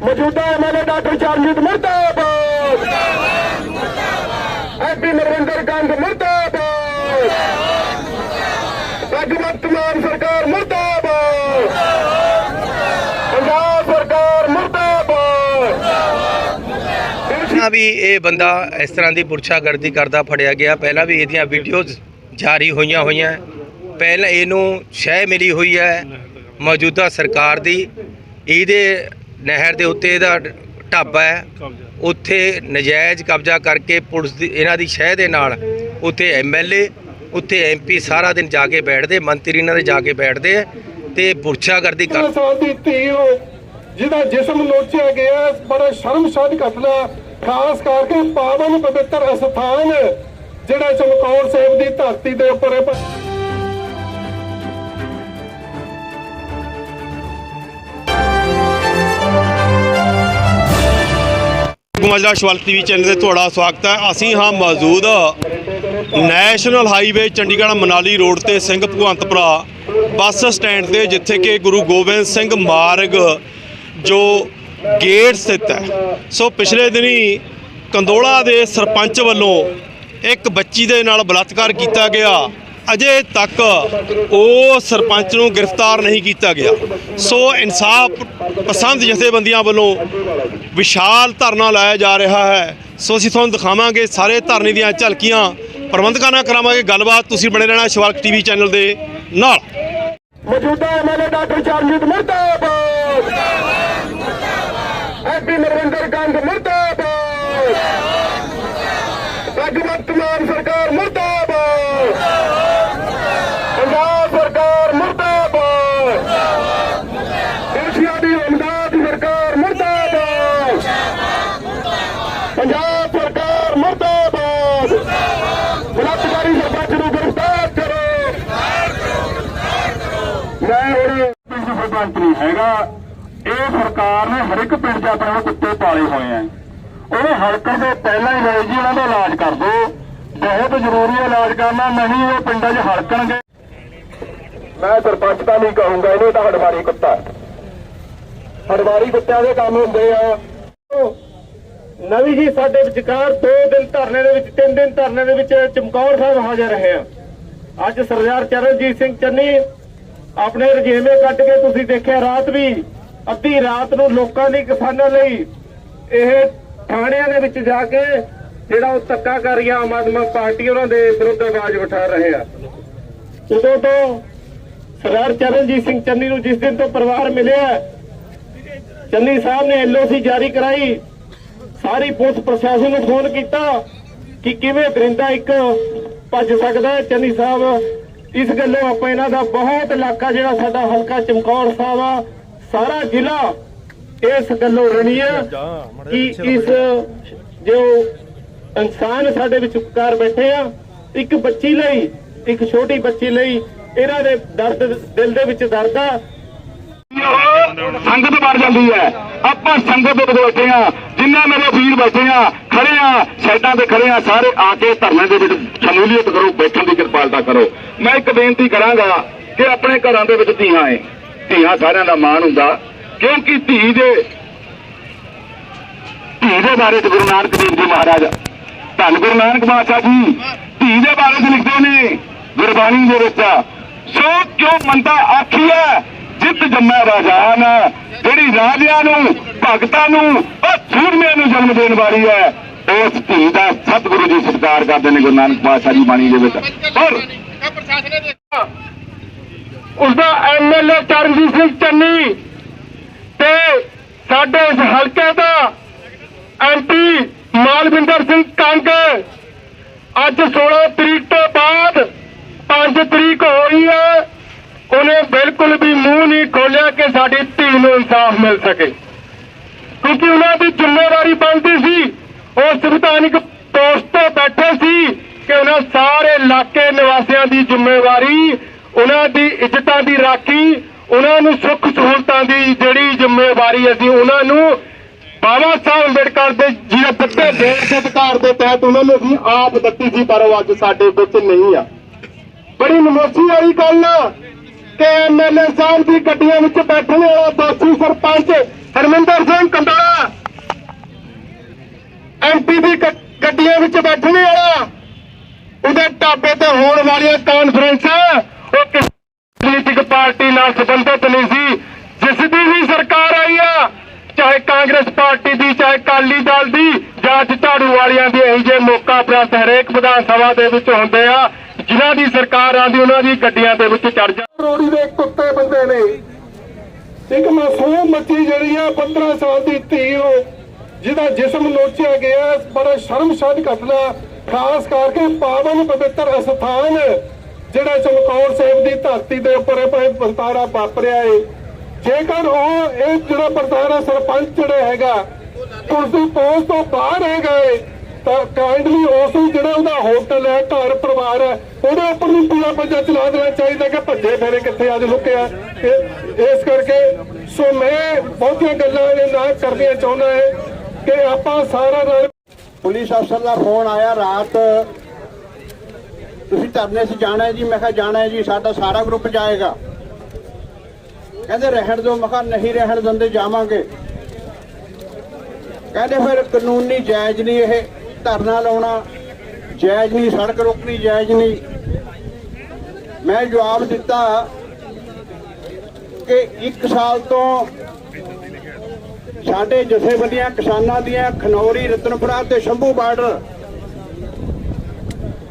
ਮੌਜੂਦਾ MLA doctor Charanjit ਮੁਰਦਾਬਾਦ। ਐਪੀ ਨਰਿੰਦਰ ਕੰਗ ਮੁਰਦਾਬਾਦ। ਭਗਵੰਤ ਮਾਨ ਸਰਕਾਰ ਮੁਰਦਾਬਾਦ। ਪੰਜਾਬ ਸਰਕਾਰ ਮੁਰਦਾਬਾਦ। ਵੀ ਇਹ ਬੰਦਾ ਇਸ ਤਰ੍ਹਾਂ ਦੀ ਪੁਰਸ਼ਾਗਰਦੀ ਕਰਦਾ ਫੜਿਆ ਗਿਆ। ਪਹਿਲਾਂ ਵੀ ਇਹਦੀਆਂ ਵੀਡੀਓਜ਼ ਜਾਰੀ ਹੋਈਆਂ ਹੋਈਆਂ। ਪਹਿਲਾਂ ਇਹਨੂੰ ਸ਼ਹਿ ਮਿਲੀ ਹੋਈ ਹੈ ਮੌਜੂਦਾ ਸਰਕਾਰ ਦੀ। ਇਹਦੇ ਨਹਿਰ ਦੇ ਉੱਤੇ ਇਹਦਾ ਢਾਬਾ ਹੈ। ਉੱਥੇ ਨਜਾਇਜ਼ ਕਬਜ਼ਾ ਕਰਕੇ ਪੁਲਿਸ ਦੀ ਇਹਨਾਂ ਦੀ ਸ਼ਹਿ ਦੇ ਨਾਲ ਉੱਥੇ ਐਮਐਲਏ ਉੱਥੇ ਐਮਪੀ ਸਾਰਾ ਦਿਨ ਜਾ ਕੇ ਬੈਠਦੇ ਮੰਤਰੀ ਇਹਨਾਂ ਦੇ ਜਾ ਕੇ ਬੈਠਦੇ ਆ ਤੇ ਪੁਰਸ਼ਾਗਰਦੀ ਕਰ 13 ਸਾਲ ਦੀ ਧੀ ਨੂੰ ਜਿਹਦਾ ਜਿਸਮ ਨੋਚਿਆ ਗਿਆ ਬੜਾ ਸ਼ਰਮਸਾਰ ਘਟਨਾ ਖਾਸ ਕਰਕੇ ਪਾਵਨ ਪਵਿੱਤਰ ਅਸਥਾਨ ਜਿਹੜਾ ਚਮਕੌਰ ਸਾਹਿਬ ਦੀ ਧਰਤੀ ਦੇ ਉੱਪਰ ਹੈ। ਗੁਮਾਜਰਾ ਸ਼ਵਾਲ ਟੀਵੀ ਚੈਨਲ ਤੇ ਤੁਹਾਡਾ ਸਵਾਗਤ ਹੈ। ਅਸੀਂ ਹਾਂ ਮੌਜੂਦ national highway Chandigarh Manali road ਤੇ ਸਿੰਘ ਭਗਵੰਤਪੁਰਾ ਬੱਸ ਸਟੈਂਡ ਤੇ, ਜਿੱਥੇ ਕਿ ਗੁਰੂ ਗੋਬਿੰਦ ਸਿੰਘ ਮਾਰਗ ਜੋ ਗੇਟ ਸਥਿਤ ਹੈ। ਸੋ ਪਿਛਲੇ ਦਿਨੀ ਕੰਦੋਲਾ ਦੇ ਸਰਪੰਚ ਵੱਲੋਂ ਇੱਕ ਬੱਚੀ ਦੇ ਨਾਲ ਬਲਾਤਕਾਰ ਕੀਤਾ ਗਿਆ। ਅਜੇ ਤੱਕ ਉਹ ਸਰਪੰਚ ਨੂੰ ਗ੍ਰਿਫਤਾਰ ਨਹੀਂ ਕੀਤਾ ਗਿਆ। ਸੋ ਇਨਸਾਫ ਪਸੰਦ ਜਥੇਬੰਦੀਆਂ ਵੱਲੋਂ ਵਿਸ਼ਾਲ ਧਰਨਾ ਲਾਇਆ ਜਾ ਰਿਹਾ ਹੈ। ਸੋ ਅਸੀਂ ਤੁਹਾਨੂੰ ਦਿਖਾਵਾਂਗੇ ਸਾਰੇ ਧਰਨੇ ਦੀਆਂ ਝਲਕੀਆਂ। ਪ੍ਰਬੰਧਕਾਂ ਨਾਲ ਕਰਾਵਾਂਗੇ ਗੱਲਬਾਤ। ਤੁਸੀਂ ਬਣੇ ਰਹਿਣਾ ਸ਼ਿਵਾਲਕ ਟੀਵੀ ਚੈਨਲ ਦੇ ਨਾਲ। ਮੌਜੂਦਾ ਐਮਐਲਏ ਡਾਕਟਰ ਚਰਨਜੀਤ ਮੁਰਦਾਬਾਦ। ਐਪੀ ਨਰਿੰਦਰ ਕੰਗ ਮੁਰਦਾਬਾਦ ਭਗਵੰਤ ਮਾਨ ਸਰਕਾਰ ਮੁਰਦਾਬਾਦ ਪੰਜਾਬ ਸਰਕਾਰ ਮੁਰਦਾਬਾਦ ਏਸ਼ੀਆ ਦੀ ਇਮਦਾਦ ਸਰਕਾਰ ਮੁਰਦਾਬਾਦ ਪੰਜਾਬ ਸਰਕਾਰ ਮੁਰਦਾਬਾਦ ਬਲਾਤਕਾਰੀ ਸਰਪੰਚ ਨੂੰ ਗ੍ਰਿਫਤਾਰ ਕਰੋ ਮੈਂ ਹੁਣ ਪਿੰਡ ਸਰਪੰਚ ਨਹੀਂ ਹੈਗਾ, ਇਹ ਸਰਕਾਰ ਨੇ ਹਰ ਇੱਕ ਪਿੰਡ 'ਚ ਆਪਣੇ ਕੋਲ ਕੁੱਤੇ ਪਾਲੇ ਹੋਏ ਆ। ਉਹਨੇ ਹਲਕਣ ਦੇ ਪਹਿਲਾਂ ਹੀ ਹੋਏ ਜੀ, ਉਹਨਾਂ ਦਾ ਇਲਾਜ ਕਰ ਦਿਓ। ਬਹੁਤ ਜ਼ਰੂਰੀ ਹੈ ਇਲਾਜ ਕਰਨਾ, ਨਹੀਂ ਉਹ ਪਿੰਡਾਂ 'ਚ ਹਲਕਣਗੇ। ਮੈਂ ਸਰਪੰਚ ਤਾਂ ਨਹੀਂ ਕਹੂੰਗਾ, ਇਹਨੂੰ ਤਾਂ ਹੜਵਾਰੀ ਕੁੱਤਾ। ਹੜਵਾਰੀ ਕੁੱਤਿਆਂ ਦੇ ਕੰਮ ਹੁੰਦੇ ਆ। ਨਵੀਂ ਜੀ, ਸਾਡੇ ਵਿਚਕਾਰ 2 ਦਿਨ ਧਰਨੇ ਦੇ ਵਿੱਚ 3 ਦਿਨ ਧਰਨੇ ਦੇ ਵਿੱਚ ਚਮਕੌਰ ਸਾਹਿਬ ਹਾਜ਼ਰ ਰਹੇ ਆ। ਅੱਜ ਸਰਦਾਰ ਚਰਨਜੀਤ ਸਿੰਘ ਚੰਨੀ ਆਪਣੇ ਰਜੇਵੇਂ ਕੱਢ ਕੇ ਤੁਸੀਂ ਦੇਖਿਆ ਰਾਤ ਵੀ ਅੱਧੀ ਰਾਤ ਨੂੰ ਲੋਕਾਂ ਦੀ ਕਿਸਾਨਾਂ ਲਈ ਇਹ ਥਾਣਿਆਂ ਦੇ ਵਿੱਚ ਜਾ ਕੇ ਜਿਹੜਾ ਉਹ ਧੱਕਾ ਕਰ ਰਿਹਾ ਆਮ ਆਦਮੀ ਪਾਰਟੀ ਉਹਨਾਂ ਦੇ ਵਿਰੁੱਧ ਆਵਾਜ਼ ਉਠਾ ਰਹੇ ਆ। ਉਦੋਂ ਤੋਂ ਸਰਦਾਰ ਚਰਨਜੀਤ ਸਿੰਘ ਚੰਨੀ ਨੂੰ ਜਿਸ ਦਿਨ ਤੋਂ ਪਰਿਵਾਰ ਮਿਲਿਆ, ਚੰਨੀ ਸਾਹਿਬ ਨੇ ਐਲਓਸੀ ਜਾਰੀ ਕਰਾਈ। ਸਾਰੀ ਪੁਲਿਸ ਪ੍ਰਸ਼ਾਸਨ ਨੂੰ ਫੋਨ ਕੀਤਾ ਕਿ ਕਿਵੇਂ ਦਰਿੰਦਾ ਇੱਕ ਭੱਜ ਸਕਦਾ ਚੰਨੀ ਸਾਹਿਬ ਇਸ ਗੱਲੋਂ ਆਪਾਂ ਇਹਨਾਂ ਦਾ ਬਹੁਤ ਇਲਾਕਾ ਜਿਹੜਾ ਸਾਡਾ ਹਲਕਾ ਚਮਕੌਰ ਸਾਹਿਬ ਆ ਸਾਰਾ ਜ਼ਿਲ੍ਹਾ ਇਸ ਗੱਲੋਂ ਰਣੀ ਹੈ ਕਿ ਇਸ ਜੋ ਇਨਸਾਨ ਸਾਡੇ ਵਿੱਚ ਉਪਕਾਰ ਬੈਠੇ ਆ ਇੱਕ ਬੱਚੀ ਲਈ ਇੱਕ ਛੋਟੀ ਬੱਚੀ ਲਈ ਇਹਨਾਂ ਦੇ ਦਰਦ ਦਿਲ ਦੇ ਵਿੱਚ ਦਰਦ ਆ ਸੰਗਤ ਬਣ ਜਾਂਦੀ ਹੈ। ਆਪਾਂ ਸੰਗਤ ਦੇ ਵਿੱਚ ਬੈਠੇ ਆ ਜਿੰਨਾ ਮੇਰੇ ਵੀਰ ਬੈਠੇ ਆ ਖੜੇ ਆ ਸਾਈਡਾਂ ਤੇ ਖੜੇ ਆ ਸਾਰੇ ਆ ਕੇ ਧਰਨੇ ਦੇ ਵਿੱਚ ਸ਼ਮੂਲੀਅਤ ਕਰੋ, ਬੈਠਣ ਦੀ ਕਿਰਪਾਲਤਾ ਕਰੋ। ਮੈਂ ਇੱਕ ਬੇਨਤੀ ਕਰਾਂਗਾ ਕਿ ਆਪਣੇ ਘਰਾਂ ਦੇ ਵਿੱਚ ਧੀਆਂ ਏ। ਧੀਆਂ ਸਾਰਿਆਂ ਦਾ ਮਾਣ ਹੁੰਦਾ, ਕਿਉਂਕਿ ਧੀ ਦੇ ਧੀ ਦੇ ਬਾਰੇ ਚ ਗੁਰੂ ਨਾਨਕ ਦੇਵ ਜੀ ਮਹਾਰਾਜ, ਧੰਨ ਗੁਰੂ ਨਾਨਕ ਬਾਦਸ਼ਾਹ ਜੀ, ਧੀ ਦੇ ਬਾਰੇ ਚ ਲਿਖਦੇ ਨੇ ਗੁਰਬਾਣੀ ਦੇ ਵਿੱਚ। ਸੋ ਕਿਉਂ ਮੰਦਾ ਹੈ? ਜਿੱਤ ਜੰਮੈ ਰਾਜਾਨ ਜਿਹੜੀ ਰਾਜਿਆਂ ਨੂੰ, ਭਗਤਾਂ ਨੂੰ, ਉਹ ਸੂਰਮਿਆਂ ਨੂੰ ਜਨਮ ਦੇਣ ਵਾਲੀ ਹੈ, ਉਸ ਧੀ ਦਾ ਸਤਿਗੁਰੂ ਜੀ ਸਤਿਕਾਰ ਕਰਦੇ ਨੇ ਗੁਰੂ ਨਾਨਕ ਬਾਦਸ਼ਾਹ ਜੀ ਬਾਣੀ ਦੇ ਵਿੱਚ। ਪਰ ਉਸਦਾ ਐਮਐਲਏ ਚਰਨਜੀਤ ਸਿੰਘ ਚੰਨੀ ਤੇ ਸਾਡੇ ਇਸ ਹਲਕੇ ਦਾ ਐਮਪੀ ਮਾਲਵਿੰਦਰ ਸਿੰਘ ਕੰਗ ਅੱਜ 16 ਤਰੀਕ ਤੋਂ ਬਾਅਦ 5 ਤਰੀਕ ਹੋਈ ਹੈ। ਉਹਨੇ ਬਿਲਕੁਲ ਵੀ ਮੂੰਹ ਨਹੀਂ ਖੋਲਿਆ ਕਿ ਸਾਡੀ ਧੀ ਨੂੰ ਇਨਸਾਫ ਮਿਲ ਸਕੇ। ਕਿਉਂਕਿ ਉਹਨਾਂ ਦੀ ਜ਼ਿੰਮੇਵਾਰੀ ਬਣਦੀ ਸੀ, ਉਹ ਸੰਵਿਧਾਨਿਕ ਪੋਸਟ ਤੇ ਬੈਠੇ ਸੀ ਕਿ ਉਹਨਾਂ ਸਾਰੇ ਇਲਾਕੇ ਨਿਵਾਸੀਆਂ ਦੀ ਜ਼ਿੰਮੇਵਾਰੀ, ਉਹਨਾਂ ਦੀ ਇੱਜ਼ਤਾਂ ਦੀ ਰਾਖੀ, ਉਹਨਾਂ ਨੂੰ ਸੁੱਖ ਸਹੂਲਤਾਂ ਦੀ ਜਿਹੜੀ ਜ਼ਿੰਮੇਵਾਰੀ ਅਸੀਂ ਉਹਨਾਂ ਨੂੰ ਬਾਬਾ ਸਾਹਿਬ ਅੰਬੇਡਕਰ ਦੇ ਜਿਹੜੇ ਦਿੱਤੇ ਦੇਸ਼ ਅਧਿਕਾਰ ਦੇ ਤਹਿਤ ਉਹਨਾਂ ਨੂੰ ਅਸੀਂ ਆਪ ਦਿੱਤੀ ਸੀ, ਪਰ ਉਹ ਅੱਜ ਸਾਡੇ ਵਿੱਚ ਨਹੀਂ ਆ। ਬੜੀ ਨਮੋਸੀ ਵਾਲੀ ਗੱਲ ਆ। ਕਿ ਐਮਐਲਏ ਸਾਹਿਬ ਦੀ ਗੱਡੀਆਂ ਵਿੱਚ ਬੈਠਣ ਵਾਲਾ ਦੋਸ਼ੀ ਸਰਪੰਚ ਹਰਮਿੰਦਰ ਸਿੰਘ ਕੰਡੋਲਾ। ਐਮਪੀ ਦੀ ਗੱਡੀਆਂ ਵਿੱਚ ਬੈਠਣ ਵਾਲਾ, ਉਹਦੇ ਟਾਬੇ ਤੇ ਹੋਣ ਵਾਲੀਆਂ ਕਾਨਫਰੰਸਾਂ ਉਹ ਕਿਸੇ ਰਾਜਨੀਤਿਕ ਪਾਰਟੀ ਨਾਲ ਸੰਬੰਧਿਤ ਨਹੀਂ ਸੀ, ਜਿਸ ਦੀ ਵੀ ਸਰਕਾਰ ਆਈ ਆ, ਚਾਹੇ ਕਾਂਗਰਸ ਪਾਰਟੀ ਦੀ, ਚਾਹੇ ਕਾਲੀ ਦਲ ਦੀ, ਜਾਂ ਝਾੜੂ ਵਾਲਿਆਂ ਦੀ, ਇਹੀ ਜੇ ਮੌਕਾ ਪ੍ਰਾਪਤ ਹਰੇਕ ਵਿਧਾਨ ਸਭਾ ਦੇ ਵਿੱਚ ਹੁੰਦੇ ਆ। ਜਿਨ੍ਹਾਂ ਦੀ ਸਰਕਾਰ ਆਂਦੀ ਉਹਨਾਂ ਦੀ ਗੱਡੀਆਂ ਦੇ ਵਿੱਚ ਚੜ ਜਾ ਰੋੜੀ ਦੇ ਕੁੱਤੇ ਬੰਦੇ ਨੇ। ਇੱਕ ਮਾਸੂਮ ਬੱਚੀ ਜਿਹੜੀ ਆ 15 ਸਾਲ ਦੀ ਧੀ ਉਹ, ਜਿਹਦਾ ਜਿਸਮ ਨੋਚਿਆ ਗਿਆ, ਬੜਾ ਸ਼ਰਮਸਾਰ ਘਟਨਾ, ਖਾਸ ਕਰਕੇ ਪਾਵਨ ਪਵਿੱਤਰ ਅਸਥਾਨ, ਜਿਹੜਾ ਚਮਕੌਰ ਸਾਹਿਬ ਦੀ ਧਰਤੀ ਦੇ ਉੱਪਰ ਇਹ ਪਰਤਾਰਾ ਵਾਪਰਿਆ ਏ। ਜੇਕਰ ਉਹ ਇਹ ਜਿਹੜਾ ਪਰਤਾਰਾ ਸਰਪੰਚ ਜਿਹੜਾ ਹੈਗਾ ਕੁਰਸੀ ਪੋਸਟ ਤੋਂ ਬਾਹਰ ਹੈ ਗਏ ਤਾਂ ਕਾਈਂਡਲੀ ਉਸ ਜਿਹੜਾ ਉਹਦਾ ਹੋਟਲ ਹੈ, ਘਰ ਪਰਿਵਾਰ ਹੈ, ਉਹਦੇ ਉੱਪਰ ਵੀ ਪੂਰਾ ਪੰਜਾ ਚਲਾ ਦੇਣਾ ਚਾਹੀਦਾ ਕਿ ਭੱਜੇ ਫੇਰੇ ਕਿੱਥੇ ਅੱਜ ਲੁਕਿਆ ਇਸ ਕਰਕੇ ਸੋ ਮੈਂ ਬਹੁਤੀਆਂ ਗੱਲਾਂ ਇਹ ਨਾ ਕਰਨੀਆਂ ਚਾਹੁੰਦਾ ਹੈ ਕਿ ਆਪਾਂ ਸਾਰਾ ਰਲ ਪੁਲਿਸ ਅਫਸਰ ਦਾ ਫੋਨ ਆਇਆ ਰਾਤ। ਤੁਸੀਂ ਧਰਨੇ 'ਚ ਜਾਣਾ ਹੈ ਜੀ? ਮੈਂ ਕਿਹਾ ਜਾਣਾ ਹੈ ਜੀ, ਸਾਡਾ ਸਾਰਾ ਗਰੁੱਪ ਜਾਏਗਾ। ਕਹਿੰਦੇ ਰਹਿਣ ਦਿਓ, ਮੈਂ ਕਿਹਾ ਨਹੀਂ ਰਹਿਣ ਦਿੰਦੇ, ਜਾਵਾਂਗੇ। ਕਹਿੰਦੇ ਫਿਰ ਕਾਨੂੰਨੀ ਜਾਇਜ਼ ਨਹੀਂ ਇਹ। ਧਰਨਾ ਲਾਉਣਾ, ਜਾਇਜ਼ ਨਹੀਂ, ਸੜਕ ਰੋਕਣੀ ਜਾਇਜ਼ ਨਹੀਂ। ਮੈਂ ਜਵਾਬ ਦਿੱਤਾ ਕਿ 1 ਸਾਲ ਤੋਂ ਸਾਡੇ ਜਥੇਬੰਦੀਆਂ ਕਿਸਾਨਾਂ ਦੀਆਂ ਖਨੌਰੀ, ਰਤਨਪੁਰਾ ਤੇ ਸ਼ੰਭੂ ਬਾਰਡਰ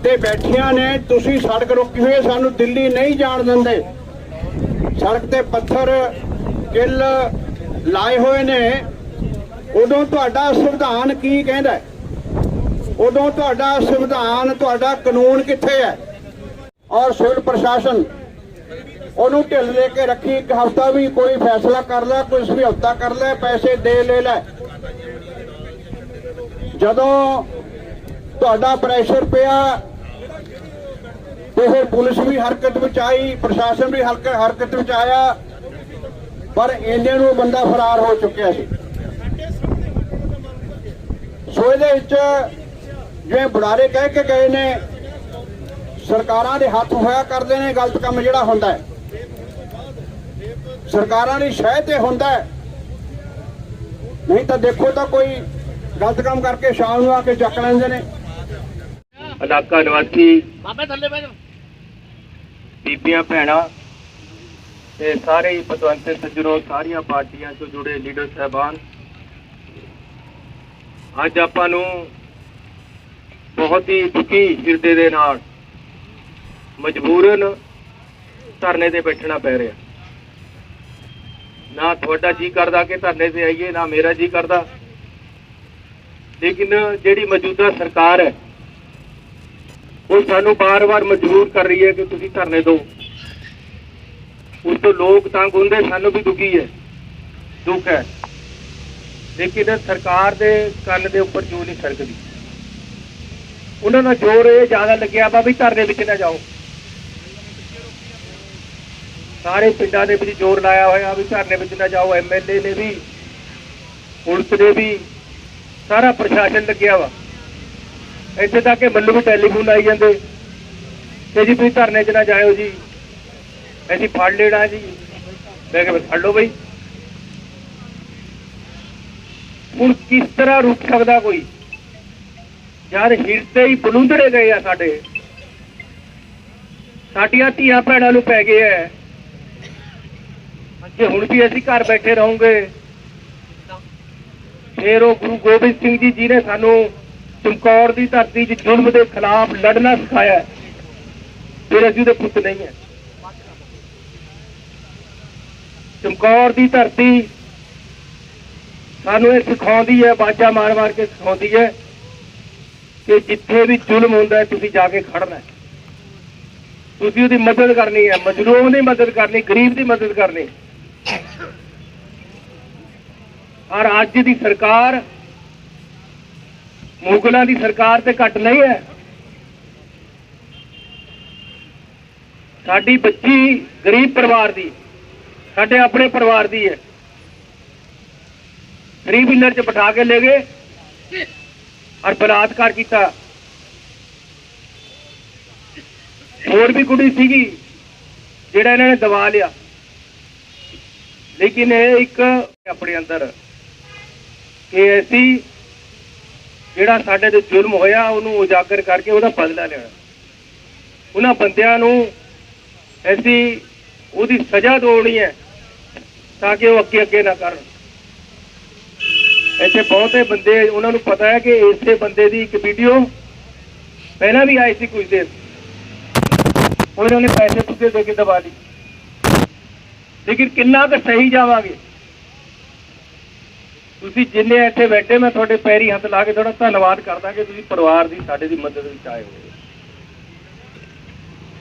ਤੇ ਬੈਠੀਆਂ ਨੇ, ਤੁਸੀਂ ਸੜਕ ਰੋਕੀ ਹੋਈ ਸਾਨੂੰ ਦਿੱਲੀ ਨਹੀਂ ਜਾਣ ਦਿੰਦੇ। ਸੜਕ ਤੇ ਪੱਥਰ ਕਿੱਲ ਲਾਏ ਹੋਏ ਨੇ। ਉਦੋਂ ਤੁਹਾਡਾ ਸੰਵਿਧਾਨ ਕੀ ਕਹਿੰਦਾ ਉਦੋਂ ਤੁਹਾਡਾ ਸੰਵਿਧਾਨ, ਤੁਹਾਡਾ ਕਾਨੂੰਨ ਕਿੱਥੇ ਹੈ? ਔਰ ਸਿਵਲ ਪ੍ਰਸ਼ਾਸਨ ਉਹਨੂੰ ਢਿੱਲ ਦੇ ਕੇ ਰੱਖੀ, ਇੱਕ ਹਫਤਾ ਵੀ ਕੋਈ ਫੈਸਲਾ ਕਰ ਲੈ, ਕੋਈ ਸਮਝੌਤਾ ਕਰ ਲੈ, ਪੈਸੇ ਦੇ, ਲੈ ਲੈ। ਜਦੋਂ ਤੁਹਾਡਾ ਪ੍ਰੈਸ਼ਰ ਪਿਆ, ਤੇ ਫਿਰ ਪੁਲਿਸ ਵੀ ਹਰਕਤ ਵਿੱਚ ਆਈ, ਪ੍ਰਸ਼ਾਸਨ ਵੀ ਹਲਕ, ਹਰਕਤ ਵਿੱਚ ਆਇਆ, ਪਰ ਇੰਨੇ ਨੂੰ ਬੰਦਾ ਫਰਾਰ ਹੋ ਚੁੱਕਿਆ ਸੀ। ਸੋ ਇਹਦੇ ਵਿੱਚ ਜਿਵੇਂ ਬੁਢਾਰੇ ਕਹਿ ਕੇ ਗਏ ਨੇ ਸਰਕਾਰਾਂ ਦੇ ਹੱਥ ਹੋਇਆ ਕਰਦੇ ਨੇ ਗਲਤ ਕੰਮ ਜਿਹੜਾ ਹੁੰਦਾ ਹੈ। ਸਰਕਾਰਾਂ ਦੀ ਸ਼ਹਿ ਤੇ ਹੁੰਦਾ ਹੈ। ਨਹੀਂ ਤਾਂ ਦੇਖੋ ਤਾਂ ਕੋਈ ਗਲਤ ਕੰਮ ਕਰਕੇ ਸ਼ਾਮ ਨੂੰ ਆ ਕੇ ਚੱਕ ਲੈਂਦੇ ਨੇ। ਇਲਾਕਾ ਨਿਵਾਸੀ ਬੀਬੀਆਂ ਭੈਣਾਂ ਤੇ ਸਾਰੇ ਹੀ ਪਤਵੰਤੇ ਸੱਜਣੋ ਸਾਰੀਆਂ ਪਾਰਟੀਆਂ ਤੋਂ ਜੁੜੇ ਲੀਡਰ ਸਹਿਬਾਨ। ਅੱਜ ਆਪਾਂ ਨੂੰ ਬਹੁਤ ਹੀ ਦੁਖੀ ਹਿਰਦੇ ਦੇ ਨਾਲ ਮਜਬੂਰਨ ਧਰਨੇ ਤੇ ਬੈਠਣਾ ਪੈ ਰਿਹਾ। ਨਾ ਤੁਹਾਡਾ ਜੀ ਕਰਦਾ ਕਿ ਧਰਨੇ ਤੇ ਆਈਏ, ਨਾ ਮੇਰਾ ਜੀ ਕਰਦਾ। ਲੇਕਿਨ ਜਿਹੜੀ ਮੌਜੂਦਾ ਸਰਕਾਰ ਹੈ, ਉਹ ਸਾਨੂੰ ਬਾਰ-ਬਾਰ ਮਜਬੂਰ ਕਰ ਰਹੀ ਹੈ ਕਿ ਤੁਸੀਂ ਧਰਨੇ ਦਿਓ। ਉਸ ਤੋਂ ਲੋਕ ਤੰਗ ਹੁੰਦੇ, ਸਾਨੂੰ ਵੀ ਦੁਖੀ ਹੈ, ਦੁੱਖ ਹੈ। ਲੇਕਿਨ ਸਰਕਾਰ ਦੇ ਕੰਨ ਦੇ ਉੱਪਰ ਜੂ ਨਹੀਂ ਸਰਕਦੀ? ਉਹਨਾਂ ਦਾ ਜ਼ੋਰ ਇਹ ਜ਼ਿਆਦਾ ਲੱਗਿਆ ਵਾ ਵੀ ਧਰਨੇ ਵਿੱਚ ਨਾ ਜਾਓ। ਸਾਰੇ ਪਿੰਡਾਂ ਦੇ ਵਿੱਚ ਜ਼ੋਰ ਲਾਇਆ ਹੋਇਆ ਵੀ ਧਰਨੇ ਵਿੱਚ ਨਾ ਜਾਓ ਐਮਐਲਏ ਨੇ ਵੀ, ਪੁਲਿਸ ਨੇ ਵੀ, ਸਾਰਾ ਪ੍ਰਸ਼ਾਸਨ ਲੱਗਿਆ ਵਾ। ਇੱਥੇ ਤੱਕ ਕਿ ਮੈਨੂੰ ਵੀ ਟੈਲੀਫੋਨ ਆਈ ਜਾਂਦੇ ਕਿ ਜੀ ਤੁਸੀਂ ਧਰਨੇ 'ਚ ਨਾ ਜਾਇਓ ਜੀ। ਅਸੀਂ ਫੜ ਲੈਣਾ ਜੀ। ਮੈਂ ਕਿਹਾ ਫੜ ਲਓ ਬਈ। ਹੁਣ ਕਿਸ ਤਰ੍ਹਾਂ ਰੁਕ ਸਕਦਾ ਕੋਈ? ਯਾਰ ਹਿਰਦੇ ਹੀ ਬਲੁੰਦੜੇ ਗਏ ਆ ਸਾਡੇ। ਸਾਡੀਆਂ ਧੀਆਂ ਭੈਣਾਂ ਨੂੰ ਪੈ ਗਏ ਐ। ਜੇ ਹੁਣ ਵੀ ਅਸੀਂ ਘਰ ਬੈਠੇ ਰਹੋਗੇ। ਫੇਰ ਉਹ ਗੁਰੂ ਗੋਬਿੰਦ ਸਿੰਘ ਜੀ ਜੀ ਨੇ ਸਾਨੂੰ ਚਮਕੌਰ ਦੀ ਧਰਤੀ 'ਚ ਜ਼ੁਲਮ ਦੇ ਖਿਲਾਫ ਲੜਨਾ ਸਿਖਾਇਆ ਫਿਰ ਅਸੀਂ ਉਹਦੇ ਪੁੱਤ ਨਹੀਂ ਹੈ ਚਮਕੌਰ ਦੀ ਧਰਤੀ ਸਾਨੂੰ ਇਹ ਸਿਖਾਉਂਦੀ ਹੈ ਬਾਜਾ ਮਾਰ ਮਾਰ ਕੇ ਸਿਖਾਉਂਦੀ ਹੈ ਕਿ ਜਿੱਥੇ ਵੀ ਜ਼ੁਲਮ ਹੁੰਦਾ ਤੁਸੀਂ ਜਾ ਕੇ ਖੜਨਾ ਤੁਸੀਂ ਉਹਦੀ ਮਦਦ ਕਰਨੀ ਹੈ। ਮਜਲੂਮ ਦੀ ਮਦਦ ਕਰਨੀ, ਗਰੀਬ ਦੀ ਮਦਦ ਕਰਨੀ। ਔਰ ਅੱਜ ਦੀ ਸਰਕਾਰ, ਮੁਗਲਾਂ ਦੀ ਸਰਕਾਰ ਤੇ ਘੱਟ ਨਹੀਂ ਹੈ। ਸਾਡੀ ਬੱਚੀ ਗਰੀਬ ਪਰਿਵਾਰ ਦੀ, ਸਾਡੇ ਆਪਣੇ ਪਰਿਵਾਰ ਦੀ ਹੈ। ਥ੍ਰੀ ਵੀਲਰ 'ਚ ਬਿਠਾ ਕੇ ਲੈ ਗਏ। ਔਰ ਬਲਾਤਕਾਰ ਕੀਤਾ। ਹੋਰ ਵੀ ਕੁੜੀ ਸੀਗੀ, ਜਿਹੜਾ ਇਹਨਾਂ ਨੇ ਦਬਾ ਲਿਆ। ਲੇਕਿਨ ਇਹ ਇੱਕ ਆਪਣੇ ਅੰਦਰ ਕਿ ਅਸੀਂ ਜਿਹੜਾ ਸਾਡੇ ਤੇ ਜ਼ੁਲਮ ਹੋਇਆ, ਉਹਨੂੰ ਉਜਾਗਰ ਕਰਕੇ ਉਹਦਾ ਬਦਲਾ ਲੈਣਾ ਉਹਨਾਂ ਬੰਦਿਆਂ ਨੂੰ ਐਸੀ ਉਹਦੀ ਸਜ਼ਾ ਦਿਵਾਉਣੀ ਹੈ, ਤਾਂ ਕਿ ਉਹ ਅੱਗੇ ਅੱਗੇ ਨਾ ਕਰਨ। ਇੱਥੇ ਬਹੁਤੇ ਬੰਦੇ ਉਹਨਾਂ ਨੂੰ ਪਤਾ ਹੈ ਕਿ ਇਸੇ ਬੰਦੇ ਦੀ ਇੱਕ ਵੀਡੀਓ ਪਹਿਲਾਂ ਵੀ ਆਈ ਸੀ ਕੁਝ ਦੇਰ। ਉਹਨਾਂ ਨੇ ਪੈਸੇ ਪੁੱਗੇ ਦੇ ਕੇ ਦਬਾ ਲਈ ਲੇਕਿਨ ਕਿੰਨਾ ਕੁ ਸਹੀ ਜਾਵਾਂਗੇ? ਤੁਸੀਂ ਜਿੰਨੇ ਇੱਥੇ ਬੈਠੇ, ਮੈਂ ਤੁਹਾਡੇ ਪੈਰੀ ਹੱਥ ਲਾ ਕੇ ਤੁਹਾਡਾ ਧੰਨਵਾਦ ਕਰਦਾ ਕਿ ਤੁਸੀਂ ਪਰਿਵਾਰ ਦੀ, ਸਾਡੇ ਦੀ ਮਦਦ ਵਿੱਚ ਆਏ ਹੋ।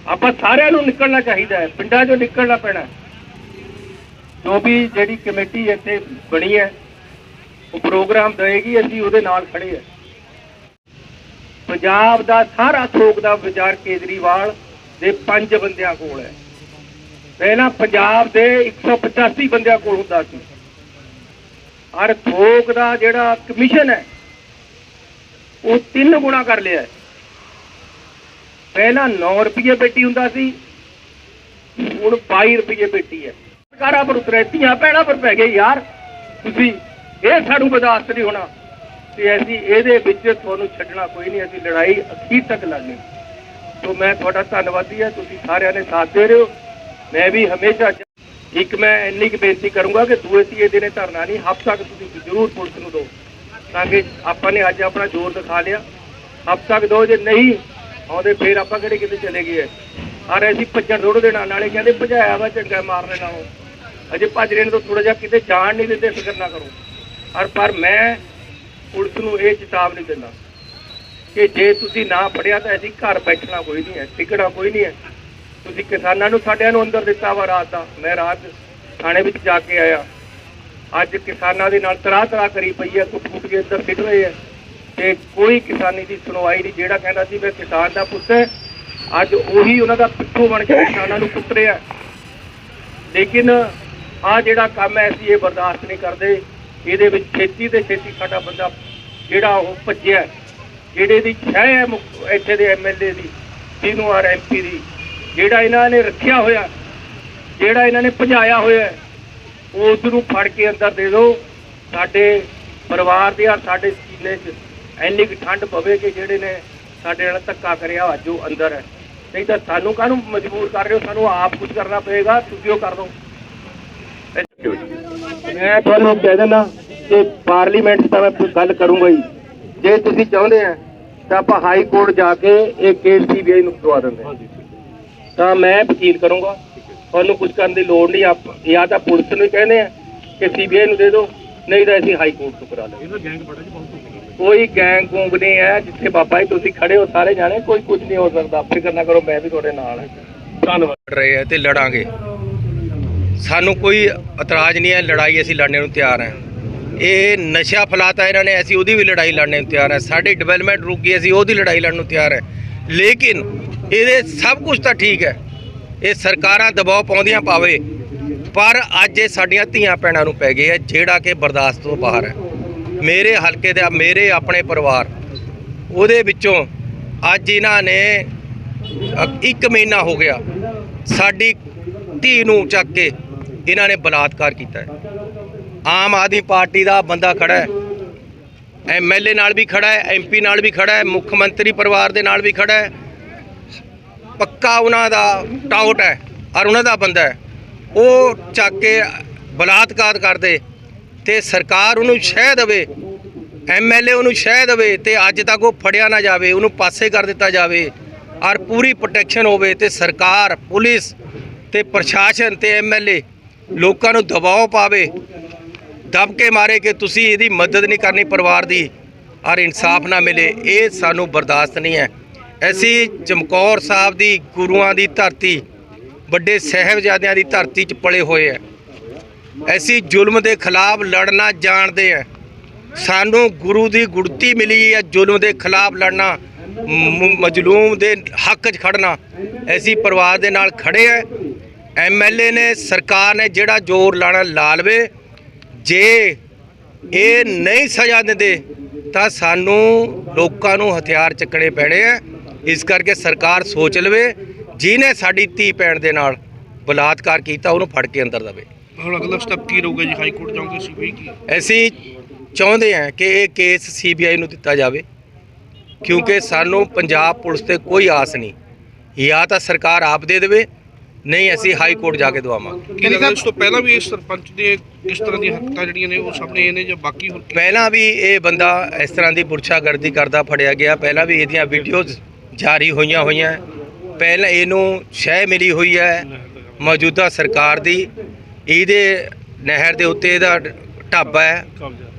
ਆਪਾਂ ਸਾਰਿਆਂ ਨੂੰ ਨਿਕਲਣਾ ਚਾਹੀਦਾ ਹੈ, ਪਿੰਡਾਂ 'ਚੋਂ ਨਿਕਲਣਾ ਪੈਣਾ ਜੋ ਵੀ ਜਿਹੜੀ ਕਮੇਟੀ ਇੱਥੇ ਬਣੀ ਹੈ ਉਹ ਪ੍ਰੋਗਰਾਮ ਦੇਗੀ ਅਸੀਂ ਉਹਦੇ ਨਾਲ ਖੜੇ ਹਾਂ। ਪੰਜਾਬ ਦਾ ਸਾਰਾ ਥੋਕ ਦਾ ਵਿਚਾਰ ਕੇਜਰੀਵਾਲ ਦੇ ਪੰਜ ਬੰਦਿਆਂ ਕੋਲ ਹੈ। ਪਹਿਲਾਂ ਪੰਜਾਬ ਦੇ 185 ਬੰਦਿਆਂ ਕੋਲ ਹੁੰਦਾ ਸੀ। ਔਰ ਥੋਕ ਦਾ ਜਿਹੜਾ ਕਮਿਸ਼ਨ ਹੈ, ਉਹ ਤਿੰਨ ਗੁਣਾ ਕਰ ਲਿਆ ਪਹਿਲਾਂ 9 ਰੁਪਏ ਪੇਟੀ ਹੁੰਦਾ ਸੀ, ਹੁਣ 22 ਰੁਪਏ ਪੇਟੀ ਹੈ। ਸਰਕਾਰਾਂ ਪਰ ਉਤਰੇ ਧੀਆਂ ਭੈਣਾਂ ਪਰ ਪੈ ਗਏ ਯਾਰ। ਤੁਸੀਂ ਇਹ ਸਾਨੂੰ ਬਰਦਾਸ਼ਤ ਨਹੀਂ ਹੋਣਾ ਤੇ ਅਸੀਂ ਇਹਦੇ ਵਿੱਚ ਤੁਹਾਨੂੰ ਛੱਡਣਾ ਕੋਈ ਨਹੀਂ, ਅਸੀਂ ਲੜਾਈ ਅਖੀਰ ਤੱਕ ਲੜਨੀ ਸੋ ਮੈਂ ਤੁਹਾਡਾ ਧੰਨਵਾਦੀ ਹਾਂ, ਤੁਸੀਂ ਸਾਰਿਆਂ ਨੇ ਸਾਥ ਦੇ ਰਹੇ ਹੋ। ਮੈਂ ਵੀ ਹਮੇਸ਼ਾ ਇੱਕ ਮੈਂ ਇੰਨੀ ਕੁ ਬੇਨਤੀ ਕਰੂੰਗਾ ਕਿ ਦੂਏ ਤੀਏ ਦਿਨੇ ਧਰਨਾ ਨਹੀਂ ਹਫ਼ਤਾ ਕੁ ਤੁਸੀਂ ਜ਼ਰੂਰ ਪੁਲਿਸ ਨੂੰ ਦਿਓ, ਤਾਂ ਕਿ ਆਪਾਂ ਨੇ ਅੱਜ ਆਪਣਾ ਜ਼ੋਰ ਦਿਖਾ ਲਿਆ। ਹਫ਼ਤਾ ਕੁ ਦਿਓ, ਜੇ ਨਹੀਂ ਆਉਂਦੇ, ਫੇਰ ਆਪਾਂ ਕਿਹੜੇ ਕਿਤੇ ਚਲੇ ਗਏ ਔਰ ਅਸੀਂ ਭੱਜਣ ਥੋੜ੍ਹੇ ਦੇਣਾ, ਨਾਲੇ ਕਹਿੰਦੇ ਭਜਾਇਆ ਵਾ, ਚੰਗਾ ਮਾਰ ਲੈਣਾ ਉਹ ਅਜੇ ਭੱਜ ਰਹੇ ਨੇ ਤਾਂ ਥੋੜਾ ਜਿਹਾ ਕਿਤੇ ਜਾਣ ਨਹੀਂ ਦਿੰਦੇ, ਫਿਕਰ ਨਾ ਕਰੋ। ਔਰ ਪਰ ਮੈਂ ਪੁਲਿਸ ਨੂੰ ਇਹ ਚੇਤਾਵਨੀ ਦਿੰਦਾ ਕਿ ਜੇ ਤੁਸੀਂ ਨਾ ਫੜਿਆ ਤਾਂ ਅਸੀਂ ਘਰ ਬੈਠਣਾ ਕੋਈ ਨਹੀਂ ਹੈ ਟਿਕਣਾ ਕੋਈ ਨਹੀਂ ਹੈ। ਤੁਸੀਂ ਕਿਸਾਨਾਂ ਨੂੰ ਸਾਡਿਆਂ ਨੂੰ ਅੰਦਰ ਦਿੱਤਾ ਵਾ ਰਾਤ ਦਾ। ਮੈਂ ਰਾਤ ਥਾਣੇ ਵਿੱਚ ਜਾ ਕੇ ਆਇਆ। ਅੱਜ ਕਿਸਾਨਾਂ ਦੇ ਨਾਲ ਤਰਾ ਤਰਾ ਕਰੀ ਪਈ ਹੈ ਕੁੱਟ ਕੁੱਟ ਕੇ ਇੱਧਰ ਸਿੱਟ ਰਹੇ ਹੈ। ਤੇ ਕੋਈ ਕਿਸਾਨੀ ਦੀ ਸੁਣਵਾਈ ਨਹੀਂ, ਜਿਹੜਾ ਕਹਿੰਦਾ ਸੀ ਮੈਂ ਕਿਸਾਨ ਦਾ ਪੁੱਤ ਹੈ, ਅੱਜ ਉਹੀ ਉਹਨਾਂ ਦਾ ਪਿੱਠੂ ਬਣ ਕੇ ਕਿਸਾਨਾਂ ਨੂੰ ਕੁੱਟ ਰਿਹਾ ਲੇਕਿਨ ਆ ਜਿਹੜਾ ਕੰਮ ਹੈ, ਅਸੀਂ ਇਹ ਬਰਦਾਸ਼ਤ ਨਹੀਂ ਕਰਦੇ। ਇਹਦੇ ਵਿੱਚ ਛੇਤੀ ਤੇ ਛੇਤੀ ਸਾਡਾ ਬੰਦਾ ਜਿਹੜਾ ਉਹ ਭੱਜਿਆ ਜਿਹੜੇ ਦੀ ਛਾਇ ਹੈ ਇੱਥੇ ਦੇ ਐਮਐਲਏ ਦੀ, ਜਿਹਨੂੰ ਆਰ ਐਮਪੀ ਦੀ, ਜਿਹੜਾ ਇਹਨਾਂ ਨੇ ਰੱਖਿਆ ਹੋਇਆ, ਜਿਹੜਾ ਇਹਨਾਂ ਨੇ ਭਜਾਇਆ ਹੋਇਆ ਉਸ ਨੂੰ ਫੜ ਕੇ ਅੰਦਰ ਦੇ ਦਿਓ। ਸਾਡੇ ਪਰਿਵਾਰ ਦੇ ਆ, ਸਾਡੇ ਸੀਨੇ 'ਚ ਇੰਨੀ ਕੁ ਠੰਡ ਪਵੇ ਕਿ ਜਿਹੜੇ ਨੇ ਸਾਡੇ ਨਾਲ ਧੱਕਾ ਕਰਿਆ ਅੱਜ ਉਹ ਅੰਦਰ ਹੈ। ਨਹੀਂ ਤਾਂ ਸਾਨੂੰ ਕਾਹਨੂੰ ਮਜਬੂਰ ਕਰ ਰਹੇ ਹੋ? ਸਾਨੂੰ ਆਪ ਕੁਝ ਕਰਨਾ ਪਏਗਾ, ਤੁਸੀਂ ਉਹ ਕਰ ਦਿਓ। ਮੈਂ ਤੁਹਾਨੂੰ ਕਹਿ ਦਿੰਦਾ ਕਿ ਪਾਰਲੀਮੈਂਟ ਤਾਂ ਮੈਂ ਗੱਲ ਕਰੂੰਗਾ ਹੀ। ਜੇ ਤੁਸੀਂ ਚਾਹੁੰਦੇ ਆ ਤਾਂ ਆਪਾਂ ਹਾਈ ਕੋਰਟ ਜਾ ਕੇ ਇਹ ਕੇਸ ਸੀਬੀਆਈ ਨੂੰ ਦਵਾ ਦਿੰਦੇ ਹਾਂ ਤਾਂ ਮੈਂ ਵਕੀਲ ਕਰੂੰਗਾ। ਤੁਹਾਨੂੰ ਕੁਝ ਕਰਨ ਦੀ ਲੋੜ ਨਹੀਂ। ਆਪ ਜਾਂ ਤਾਂ ਪੁਲਿਸ ਨੂੰ ਕਹਿੰਦੇ ਆ ਕਿ ਸੀਬੀਆਈ ਨੂੰ ਦੇ ਦਿਓ। ਨਹੀਂ ਤਾਂ ਅਸੀਂ ਹਾਈ ਕੋਰਟ ਤੋਂ ਕਰਾ ਲਵਾਂਗੇ ਕੋਈ ਗੈਂਗ ਗੂੰਗ ਨਹੀਂ ਹੈ। ਜਿੱਥੇ ਬਾਬਾ ਜੀ ਤੁਸੀਂ ਖੜੇ ਹੋ ਸਾਰੇ ਜਾਣੇ ਕੋਈ ਕੁਝ ਨਹੀਂ ਹੋ ਸਕਦਾ। ਫਿਕਰ ਨਾ ਕਰੋ ਮੈਂ ਵੀ ਤੁਹਾਡੇ ਨਾਲ ਹਾਂ। ਧੰਨਵਾਦ। ਰਹੇ ਆ ਤੇ ਲੜਾਂਗੇ। ਸਾਨੂੰ ਕੋਈ ਇਤਰਾਜ਼ ਨਹੀਂ ਹੈ, ਲੜਾਈ ਅਸੀਂ ਲੜਨੇ ਨੂੰ ਤਿਆਰ ਹਾਂ। ਇਹ ਨਸ਼ਾ ਫਲਾਤਾ ਇਹਨਾਂ ਨੇ, ਅਸੀਂ ਉਹਦੀ ਵੀ ਲੜਾਈ ਲੜਨੇ ਨੂੰ ਤਿਆਰ ਹਾਂ। ਸਾਡੀ ਡਿਵੈਲਪਮੈਂਟ ਰੁਕ ਗਈ, ਅਸੀਂ ਉਹਦੀ ਲੜਾਈ ਲੜਨ ਨੂੰ ਤਿਆਰ ਹੈ। ਲੇਕਿਨ ਇਹਦੇ ਸਭ ਕੁਝ ਤਾਂ ਠੀਕ ਹੈ, ਇਹ ਸਰਕਾਰਾਂ ਦਬਾਅ ਪਾਉਂਦੀਆਂ ਪਾਵੇ, ਪਰ ਅੱਜ ਇਹ ਸਾਡੀਆਂ ਧੀਆਂ ਭੈਣਾਂ ਨੂੰ ਪੈ ਗਏ ਹੈ ਜਿਹੜਾ ਕਿ ਬਰਦਾਸ਼ਤ ਤੋਂ ਬਾਹਰ ਹੈ। ਮੇਰੇ ਹਲਕੇ ਦੇ, ਮੇਰੇ ਆਪਣੇ ਪਰਿਵਾਰ, ਉਹਦੇ ਵਿੱਚੋਂ ਅੱਜ ਇਹਨਾਂ ਨੇ ਅ- ਇੱਕ ਮਹੀਨਾ ਹੋ ਗਿਆ, ਸਾਡੀ ਧੀ ਨੂੰ ਚੱਕ ਕੇ ਇਹਨਾਂ ਨੇ ਬਲਾਤਕਾਰ ਕੀਤਾ ਹੈ। ਆਮ ਆਦਮੀ ਪਾਰਟੀ ਦਾ ਬੰਦਾ ਖੜਾ ਹੈ। ਐਮਐਲਏ ਨਾਲ ਵੀ ਖੜਾ ਹੈ ਐਮਪੀ ਨਾਲ ਵੀ ਖੜਾ ਹੈ, ਮੁੱਖ ਮੰਤਰੀ ਪਰਿਵਾਰ ਦੇ ਨਾਲ ਵੀ ਖੜਾ ਹੈ। ਪੱਕਾ ਉਹਨਾਂ ਦਾ ਟਾਊਟ ਹੈ ਔਰ ਉਹਨਾਂ ਦਾ ਬੰਦਾ ਹੈ। ਉਹ ਚੱਕ ਕੇ ਬਲਾਤਕਾਰ ਕਰਦੇ ਤੇ ਸਰਕਾਰ ਉਹਨੂੰ ਸ਼ਹਿ ਦੇਵੇ ਐਮਐਲਏ ਉਹਨੂੰ ਸ਼ਹਿ ਦੇਵੇ ਤੇ ਅੱਜ ਤੱਕ ਉਹ ਫੜਿਆ ਨਾ ਜਾਵੇ, ਉਹਨੂੰ ਪਾਸੇ ਕਰ ਦਿੱਤਾ ਜਾਵੇ ਔਰ ਪੂਰੀ ਪ੍ਰੋਟੈਕਸ਼ਨ ਹੋਵੇ ਤੇ ਸਰਕਾਰ, ਪੁਲਿਸ ਤੇ ਪ੍ਰਸ਼ਾਸਨ ਤੇ ਐਮਐਲਏ ਲੋਕਾਂ ਨੂੰ ਦਬਾਅ ਪਾਵੇ ਦਬ ਕੇ ਮਾਰੇ ਕਿ ਤੁਸੀਂ ਇਹਦੀ ਮਦਦ ਨਹੀਂ ਕਰਨੀ, ਪਰਿਵਾਰ ਦੀ ਔਰ ਇਨਸਾਫ ਨਾ ਮਿਲੇ, ਇਹ ਸਾਨੂੰ ਬਰਦਾਸ਼ਤ ਨਹੀਂ ਹੈ। ਅਸੀਂ ਚਮਕੌਰ ਸਾਹਿਬ ਦੀ ਗੁਰੂਆਂ ਦੀ ਧਰਤੀ, ਵੱਡੇ ਸਾਹਿਬਜ਼ਾਦਿਆਂ ਦੀ ਧਰਤੀ 'ਚ ਪਲੇ ਹੋਏ ਆ ਅਸੀਂ ਜ਼ੁਲਮ ਦੇ ਖਿਲਾਫ ਲੜਨਾ ਜਾਣਦੇ ਆ ਸਾਨੂੰ ਗੁਰੂ ਦੀ ਗੁੜਤੀ ਮਿਲੀ ਹੈ, ਜ਼ੁਲਮ ਦੇ ਖਿਲਾਫ ਲੜਨਾ ਮਜਲੂਮ ਦੇ ਹੱਕ 'ਚ ਖੜਨਾ। ਅਸੀਂ ਪਰਿਵਾਰ ਦੇ ਨਾਲ ਖੜੇ ਆ ਐਮਐਲਏ ਨੇ ਸਰਕਾਰ ਨੇ ਜਿਹੜਾ ਜ਼ੋਰ ਲਾਣਾ ਲਾ ਲਵੇ ਜੇ ਇਹ ਨਹੀਂ ਸਜ਼ਾ ਦਿੰਦੇ ਤਾਂ ਸਾਨੂੰ ਲੋਕਾਂ ਨੂੰ ਹਥਿਆਰ ਚੱਕਣੇ ਪੈਣੇ ਆ। ਇਸ ਕਰਕੇ ਸਰਕਾਰ ਸੋਚ ਲਵੇ ਜਿਹਨੇ ਸਾਡੀ ਧੀ ਭੈਣ ਦੇ ਨਾਲ ਬਲਾਤਕਾਰ ਕੀਤਾ ਉਹਨੂੰ ਫੜ ਕੇ ਅੰਦਰ ਦਵੇ। ਹੁਣ ਅਗਲਾ ਸਟੈਪ ਕੀ ਰਹੂਗਾ ਜੀ? ਹਾਈ ਕੋਰਟ ਜਾਓਗੇ ਸੀਬੀਆਈ ਕੀ? ਅਸੀਂ ਚਾਹੁੰਦੇ ਹਾਂ ਕਿ ਇਹ ਕੇਸ ਸੀਬੀਆਈ ਨੂੰ ਦਿੱਤਾ ਜਾਵੇ ਕਿਉਂਕਿ ਸਾਨੂੰ ਪੰਜਾਬ ਪੁਲਿਸ ਤੇ ਕੋਈ ਆਸ ਨਹੀਂ। ਜਾਂ ਤਾਂ ਸਰਕਾਰ ਆਪ ਦੇ ਦੇਵੇ ਨਹੀਂ ਅਸੀਂ ਹਾਈ ਕੋਰਟ ਜਾ ਕੇ ਦਵਾਵਾਂਗੇ। ਕੀ ਲੱਗਦਾ ਇਸ ਤੋਂ ਪਹਿਲਾਂ ਵੀ ਇਸ ਸਰਪੰਚ ਦੇ ਕਿਸ ਤਰ੍ਹਾਂ ਦੀਆਂ ਹਰਕਤਾਂ ਜਿਹੜੀਆਂ ਨੇ ਉਹ ਸਾਹਮਣੇ ਨੇ ਜਾਂ ਬਾਕੀ ਹੋਰ ਕੀ? ਪਹਿਲਾਂ ਵੀ ਇਹ ਬੰਦਾ ਇਸ ਤਰ੍ਹਾਂ ਦੀ ਪੁਰਸ਼ਾਗਰਦੀ ਕਰਦਾ ਫੜਿਆ ਗਿਆ। ਪਹਿਲਾਂ ਵੀ ਇਹਦੀਆਂ ਵੀਡੀਓਜ਼ ਜਾਰੀ ਹੋਈਆਂ ਹੋਈਆਂ। ਹੈ। ਪਹਿਲਾਂ ਇਹਨੂੰ ਸ਼ਹਿ ਮਿਲੀ ਹੋਈ ਹੈ ਮੌਜੂਦਾ ਸਰਕਾਰ ਦੀ। ਇਹਦੇ ਨਹਿਰ ਦੇ ਉੱਤੇ ਇਹਦਾ ਢਾਬਾ ਹੈ।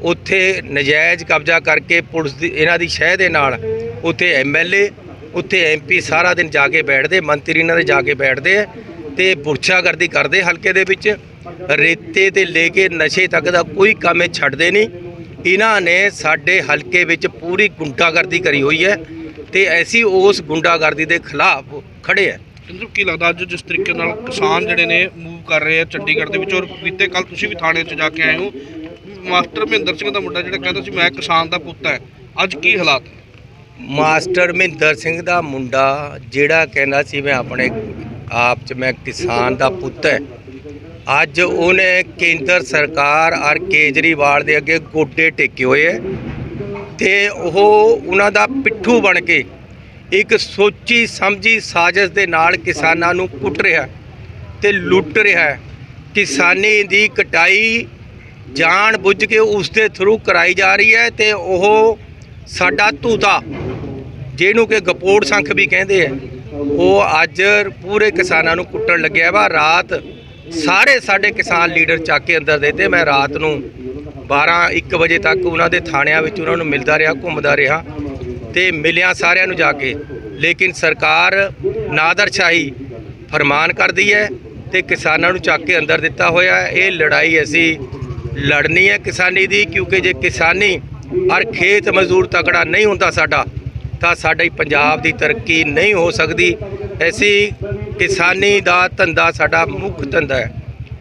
ਉੱਥੇ ਨਜਾਇਜ਼ ਕਬਜ਼ਾ ਕਰਕੇ ਪੁਲਿਸ ਦੀ ਇਹਨਾਂ ਦੀ ਸ਼ਹਿ ਦੇ ਨਾਲ ਉੱਥੇ ਐਮਐਲਏ ਉੱਥੇ ਐਮਪੀ ਸਾਰਾ ਦਿਨ ਜਾ ਕੇ ਬੈਠਦੇ ਮੰਤਰੀ ਇਹਨਾਂ ਦੇ ਜਾ ਕੇ ਬੈਠਦੇ। ਆ ਤੇ ਪੁਰਸ਼ਾਗਰਦੀ ਕਰਦੇ ਹਲਕੇ ਦੇ ਵਿੱਚ। ਰੇਤੇ ਤੇ ਲੈ ਕੇ ਨਸ਼ੇ ਤੱਕ ਦਾ ਕੋਈ ਕੰਮ ਇਹ ਛੱਡਦੇ ਨਹੀਂ। ਇਹਨਾਂ ਨੇ ਸਾਡੇ ਹਲਕੇ ਵਿੱਚ ਪੂਰੀ ਗੁੰਡਾਗਰਦੀ ਕਰੀ ਹੋਈ ਹੈ ਤੇ ਐਸੀ ਉਸ ਗੁੰਡਾਗਰਦੀ ਦੇ ਖਿਲਾਫ ਖੜੇ ਹੈ। ਇੰਦਰ ਕੀ ਲੱਗਦਾ ਅੱਜ ਜਿਸ ਤਰੀਕੇ ਨਾਲ ਕਿਸਾਨ ਜਿਹੜੇ ਨੇ ਮੂਵ ਕਰ ਰਹੇ ਆ ਚੰਡੀਗੜ੍ਹ ਦੇ ਵਿੱਚ ਔਰ ਬੀਤੇ ਕੱਲ ਤੁਸੀਂ ਵੀ ਥਾਣੇ 'ਚ ਜਾ ਕੇ ਆਏ ਹੋ। ਮਾਸਟਰ ਮਹਿੰਦਰ ਸਿੰਘ ਦਾ ਮੁੰਡਾ ਜਿਹੜਾ ਕਹਿੰਦਾ ਸੀ ਮੈਂ ਕਿਸਾਨ ਦਾ ਪੁੱਤ ਹੈ। ਅੱਜ ਕੀ ਹਾਲਾਤ? ਮਾਸਟਰ ਮਹਿੰਦਰ ਸਿੰਘ ਦਾ ਮੁੰਡਾ ਜਿਹੜਾ ਕਹਿੰਦਾ ਸੀ ਮੈਂ ਆਪਣੇ ਆਪ 'ਚ ਮੈਂ ਕਿਸਾਨ ਦਾ ਪੁੱਤ ਹੈ। ਅੱਜ ਉਹਨੇ ਕੇਂਦਰ ਸਰਕਾਰ ਔਰ ਕੇਜਰੀਵਾਲ ਦੇ ਅੱਗੇ ਗੋਡੇ ਟੇਕੇ ਹੋਏ ਹੈ ਤੇ ਉਹ ਉਹਨਾਂ ਦਾ ਪਿੱਠੂ ਬਣ ਕੇ ਇੱਕ ਸੋਚੀ ਸਮਝੀ ਸਾਜ਼ਿਸ਼ ਦੇ ਨਾਲ ਕਿਸਾਨਾਂ ਨੂੰ ਕੁੱਟ ਰਿਹਾ ਹੈ ਤੇ ਲੁੱਟ ਰਿਹਾ ਕਿਸਾਨੀ ਦੀ ਕਟਾਈ ਜਾਣ ਬੁੱਝ ਕੇ ਉਸ ਦੇ ਥਰੂ ਕਰਾਈ ਜਾ ਰਹੀ ਹੈ ਤੇ ਉਹ ਸਾਡਾ ਧੂਤਾ, ਜਿਹਨੂੰ ਕਿ ਗਪੋੜ ਸੰਖ ਵੀ ਕਹਿੰਦੇ ਆ ਉਹ ਅੱਜ ਪੂਰੇ ਕਿਸਾਨਾਂ ਨੂੰ ਕੁੱਟਣ ਲੱਗਿਆ ਵਾ। ਰਾਤ ਸਾਰੇ ਸਾਡੇ ਕਿਸਾਨ ਲੀਡਰ ਚੱਕ ਕੇ ਅੰਦਰ ਦੇਤੇ ਮੈਂ ਰਾਤ ਨੂੰ 12 1 ਵਜੇ ਤੱਕ ਉਹਨਾਂ ਦੇ ਥਾਣਿਆਂ ਵਿੱਚ ਉਹਨਾਂ ਨੂੰ ਮਿਲਦਾ ਰਿਹਾ, ਘੁੰਮਦਾ ਰਿਹਾ ਤੇ ਮਿਲਿਆ ਸਾਰਿਆਂ ਨੂੰ ਜਾ ਕੇ। ਲੇਕਿਨ ਸਰਕਾਰ ਨਾਦਰਸ਼ਾਹੀ ਫਰਮਾਨ ਕਰਦੀ ਹੈ ਤੇ ਕਿਸਾਨਾਂ ਨੂੰ ਚੱਕ ਕੇ ਅੰਦਰ ਦਿੱਤਾ ਹੋਇਆ ਇਹ ਲੜਾਈ ਅਸੀਂ ਲੜਨੀ ਹੈ ਕਿਸਾਨੀ ਦੀ, ਕਿਉਂਕਿ ਜੇ ਕਿਸਾਨੀ ਔਰ ਖੇਤ ਮਜ਼ਦੂਰ ਤਕੜਾ ਨਹੀਂ ਹੁੰਦਾ ਸਾਡਾ ਤਾਂ ਸਾਡੀ ਪੰਜਾਬ ਦੀ ਤਰੱਕੀ ਨਹੀਂ ਹੋ ਸਕਦੀ। ਐਸੀ ਕਿਸਾਨੀ ਦਾ ਧੰਦਾ ਸਾਡਾ ਮੁੱਖ ਧੰਦਾ ਹੈ।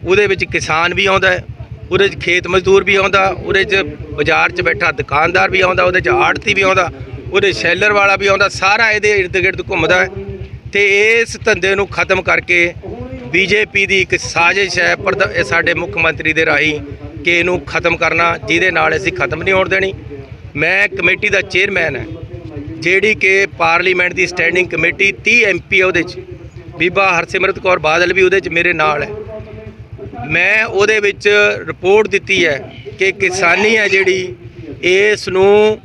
ਉਹਦੇ ਵਿੱਚ ਕਿਸਾਨ ਵੀ ਆਉਂਦਾ ਹੈ, ਉਹਦੇ 'ਚ ਖੇਤ ਮਜ਼ਦੂਰ ਵੀ ਆਉਂਦਾ, ਉਹਦੇ 'ਚ ਬਾਜ਼ਾਰ 'ਚ ਬੈਠਾ ਦੁਕਾਨਦਾਰ ਵੀ ਆਉਂਦਾ, ਉਹਦੇ 'ਚ ਆੜਤੀ ਵੀ ਆਉਂਦਾ, ਉਹਦੇ ਸ਼ੈਲਰ ਵਾਲਾ ਵੀ ਆਉਂਦਾ, ਸਾਰਾ ਇਹਦੇ ਇਰਦ ਗਿਰਦ ਘੁੰਮਦਾ ਹੈ। ਤੇ ਇਸ ਧੰਦੇ ਨੂੰ ਖਤਮ ਕਰਕੇ ਬੀਜੇਪੀ ਦੀ ਇੱਕ ਸਾਜ਼ਿਸ਼ ਹੈ, ਪ੍ਰਧ- ਸਾਡੇ ਮੁੱਖ ਮੰਤਰੀ ਦੇ ਰਾਹੀਂ ਕਿ ਇਹਨੂੰ ਖਤਮ ਕਰਨਾ, ਜਿਹਦੇ ਨਾਲ ਅਸੀਂ ਖਤਮ ਨਹੀਂ ਹੋਣ ਦੇਣੀ। ਮੈਂ ਕਮੇਟੀ ਦਾ ਚੇਅਰਮੈਨ ਹੈ। ਜਿਹੜੀ ਕਿ ਪਾਰਲੀਮੈਂਟ ਦੀ ਸਟੈਂਡਿੰਗ ਕਮੇਟੀ 30 ਐਮਪੀ ਉਹਦੇ 'ਚ। ਬੀਬਾ ਹਰਸਿਮਰਤ ਕੌਰ ਬਾਦਲ ਵੀ ਉਹਦੇ 'ਚ ਮੇਰੇ ਨਾਲ ਹੈ। ਮੈਂ ਉਹਦੇ ਵਿੱਚ ਰਿਪੋਰਟ ਦਿੱਤੀ ਹੈ ਕਿ ਕਿਸਾਨੀ ਹੈ ਜਿਹੜੀ, ਇਸ ਨੂੰ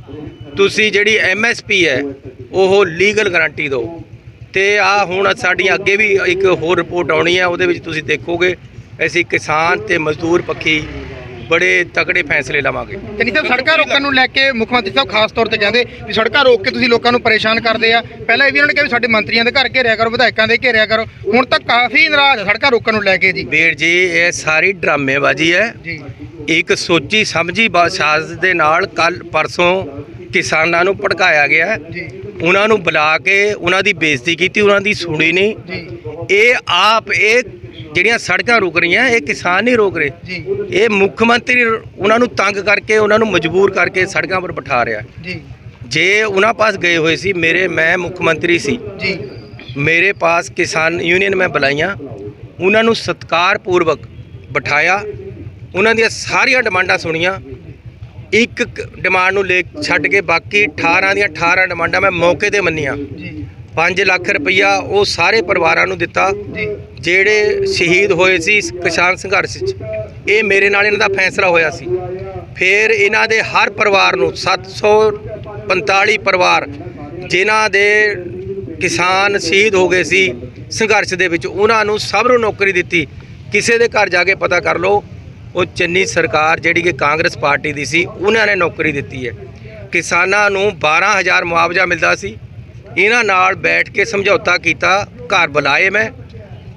ਤੁਸੀਂ ਜਿਹੜੀ ਐਮਐਸਪੀ ਹੈ, ਉਹ ਲੀਗਲ ਗਾਰੰਟੀ ਦਿਓ। ਤੇ ਆ ਹੁਣ ਸਾਡੀਆਂ ਅੱਗੇ ਵੀ ਇੱਕ ਹੋਰ ਰਿਪੋਰਟ ਆਉਣੀ ਹੈ, ਉਹਦੇ ਵਿੱਚ ਤੁਸੀਂ ਦੇਖੋਗੇ, ਅਸੀਂ ਕਿਸਾਨ ਤੇ ਮਜ਼ਦੂਰ ਪੱਖੀ ਬੜੇ ਤਕੜੇ ਫੈਸਲੇ ਲਵਾਂਗੇ। ਚੰਨੀ ਸਾਹਿਬ ਸੜਕਾਂ ਰੋਕਣ ਨੂੰ ਲੈ ਕੇ ਮੁੱਖ ਮੰਤਰੀ ਸਾਹਿਬ ਖਾਸ ਤੌਰ ਤੇ ਕਹਿੰਦੇ ਵੀ ਸੜਕਾਂ ਰੋਕ ਕੇ ਤੁਸੀਂ ਲੋਕਾਂ ਨੂੰ ਪਰੇਸ਼ਾਨ ਕਰਦੇ ਆ। ਪਹਿਲਾਂ ਇਹ ਵੀ ਉਹਨਾਂ ਨੇ ਕਿਹਾ ਵੀ ਸਾਡੇ ਮੰਤਰੀਆਂ ਦੇ ਘਰ ਘੇਰਿਆ ਕਰੋ ਵਿਧਾਇਕਾਂ ਦੇ ਘੇਰਿਆ ਕਰੋ। ਹੁਣ ਤਾਂ ਕਾਫੀ ਨਾਰਾਜ਼ ਆ ਸੜਕਾਂ ਰੋਕਣ ਨੂੰ ਲੈ ਕੇ ਜੀ। ਵੀਰ ਜੀ ਇਹ ਸਾਰੀ ਡਰਾਮੇਬਾਜ਼ੀ ਹੈ। ਜੀ। ਇੱਕ ਸੋਚੀ ਸਮਝੀ ਬਾਦਸ਼ਾਹ ਦੇ ਨਾਲ ਕੱਲ ਪਰਸੋਂ ਕਿਸਾਨਾਂ ਨੂੰ ਭੜਕਾਇਆ ਗਿਆ। ਜੀ। ਉਹਨਾਂ ਨੂੰ ਬੁਲਾ ਕੇ ਉਹਨਾਂ ਦੀ ਬੇਇੱਜ਼ਤੀ ਕੀਤੀ ਉਹਨਾਂ ਦੀ ਸੁਣੀ ਨਹੀਂ। ਇਹ ਆਪ ਇਹ ਜਿਹੜੀਆਂ ਸੜਕਾਂ ਰੁਕ ਰਹੀਆਂ ਇਹ ਕਿਸਾਨ ਨਹੀਂ ਰੋਕ ਰਹੇ। ਜੀ। ਇਹ ਮੁੱਖ ਮੰਤਰੀ ਉਹਨਾਂ ਨੂੰ ਤੰਗ ਕਰਕੇ ਉਹਨਾਂ ਨੂੰ ਮਜਬੂਰ ਕਰਕੇ ਸੜਕਾਂ ਪਰ ਬਿਠਾ ਰਿਹਾ। ਜੀ। ਜੇ ਉਹਨਾਂ ਪਾਸ ਗਏ ਹੋਏ ਸੀ ਮੇਰੇ ਮੈਂ ਮੁੱਖ ਮੰਤਰੀ ਸੀ। ਜੀ। ਮੇਰੇ ਪਾਸ ਕਿਸਾਨ ਯੂਨੀਅਨ ਮੈਂ ਬੁਲਾਈਆਂ। ਉਹਨਾਂ ਨੂੰ ਸਤਿਕਾਰਪੂਰਵਕ ਬਿਠਾਇਆ। ਉਹਨਾਂ ਦੀਆਂ ਸਾਰੀਆਂ ਡਿਮਾਂਡਾਂ ਸੁਣੀਆਂ। ਇੱਕ ਡਿਮਾਂਡ ਨੂੰ ਲੈ ਛੱਡ ਕੇ ਬਾਕੀ 18 ਦੀਆਂ 18 ਡਿਮਾਂਡਾਂ ਮੈਂ ਮੌਕੇ ਤੇ ਮੰਨੀਆਂ। ਜੀ। 5 ਲੱਖ ਰੁਪਈਆ ਉਹ ਸਾਰੇ ਪਰਿਵਾਰਾਂ ਨੂੰ ਦਿੱਤਾ ਜਿਹੜੇ ਸ਼ਹੀਦ ਹੋਏ ਸੀ ਕਿਸਾਨ ਸੰਘਰਸ਼ 'ਚ। ਇਹ ਮੇਰੇ ਨਾਲ ਇਹਨਾਂ ਦਾ ਫੈਸਲਾ ਹੋਇਆ ਸੀ। ਫਿਰ ਇਹਨਾਂ ਦੇ ਹਰ ਪਰਿਵਾਰ ਨੂੰ 745 ਪਰਿਵਾਰ ਜਿਨ੍ਹਾਂ ਦੇ ਕਿਸਾਨ ਸ਼ਹੀਦ ਹੋ ਗਏ ਸੀ ਸੰਘਰਸ਼ ਦੇ ਵਿੱਚ ਉਹਨਾਂ ਨੂੰ ਸਭ ਨੂੰ ਨੌਕਰੀ ਦਿੱਤੀ। ਕਿਸੇ ਦੇ ਘਰ ਜਾ ਕੇ ਪਤਾ ਕਰ ਲਓ ਉਹ ਚੰਨੀ ਸਰਕਾਰ ਜਿਹੜੀ ਕਿ ਕਾਂਗਰਸ ਪਾਰਟੀ ਦੀ ਸੀ ਉਹਨਾਂ ਨੇ ਨੌਕਰੀ ਦਿੱਤੀ ਹੈ। ਕਿਸਾਨਾਂ ਨੂੰ 12000 ਮੁਆਵਜ਼ਾ ਮਿਲਦਾ ਸੀ। ਇਹਨਾਂ ਨਾਲ ਬੈਠ ਕੇ ਸਮਝੌਤਾ ਕੀਤਾ, ਘਰ ਬੁਲਾਏ ਮੈਂ